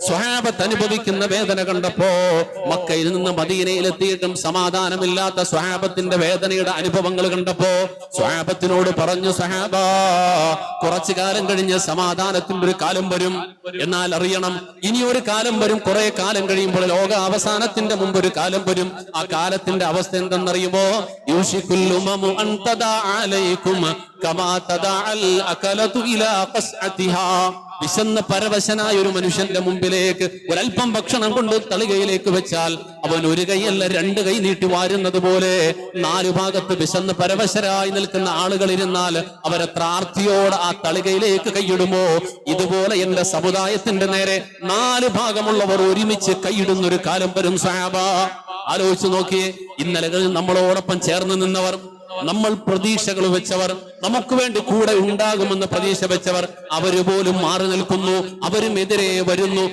സ്വഹാബത്ത് അനുഭവിക്കുന്ന വേദന കണ്ടപ്പോ മക്കയിൽ നിന്ന് മദീനയിലെത്തിയിട്ടും സമാധാനമില്ലാത്ത സ്വഹാബത്തിന്റെ വേദനയുടെ അനുഭവങ്ങൾ കണ്ടപ്പോ സ്വഹാബത്തിനോട് പറഞ്ഞു സ്വഹാബ കുറച്ചു കാലം കഴിഞ്ഞ് സമാധാനത്തിന്റെ ഒരു കാലം വരും. എന്നാൽ അറിയണം ഇനി ഒരു കാലം വരും. കുറെ കാലം കഴിയുമ്പോൾ ലോക അവസാനത്തിന്റെ മുമ്പ് ഒരു കാലം വരും. ആ കാലത്തിന്റെ അവസ്ഥ എന്തെന്നറിയുമോ? യൂഷിക്കുല്ലുമു അലൈക്കും കമാ തദ അകലതു ഇലാ ഖസ്അതിഹാ വിശന്ന പരവശനായ ഒരു മനുഷ്യന്റെ മുമ്പിലേക്ക് ഒരല്പം ഭക്ഷണം കൊണ്ട് തളികയിലേക്ക് വെച്ചാൽ അവൻ ഒരു കൈയല്ല രണ്ട് കൈ നീട്ടി വാരുന്നത് പോലെ നാലു ഭാഗത്ത് വിശന്ന് പരവശരായി നിൽക്കുന്ന ആളുകൾ ഇരുന്നാൽ അവരെ പ്രാർത്ഥിയോടെ ആ തളികയിലേക്ക് കൈയിടുമോ? ഇതുപോലെ എന്റെ സമുദായത്തിന്റെ നേരെ നാല് ഭാഗമുള്ളവർ ഒരുമിച്ച് കൈയിടുന്ന ഒരു കാലം വരും സാബ. ആലോചിച്ചു നോക്കിയേ ഇന്നലകളിൽ നമ്മളോടൊപ്പം ചേർന്ന് നിന്നവർ നമ്മൾ പ്രതീക്ഷകൾ വെച്ചവർ നമുക്ക് വേണ്ടി കൂടെ ഉണ്ടാകുമെന്ന് പ്രതീക്ഷ വെച്ചവർ അവർ പോലും മാറി നിൽക്കുന്നു അവരും എതിരെ വരുന്നു.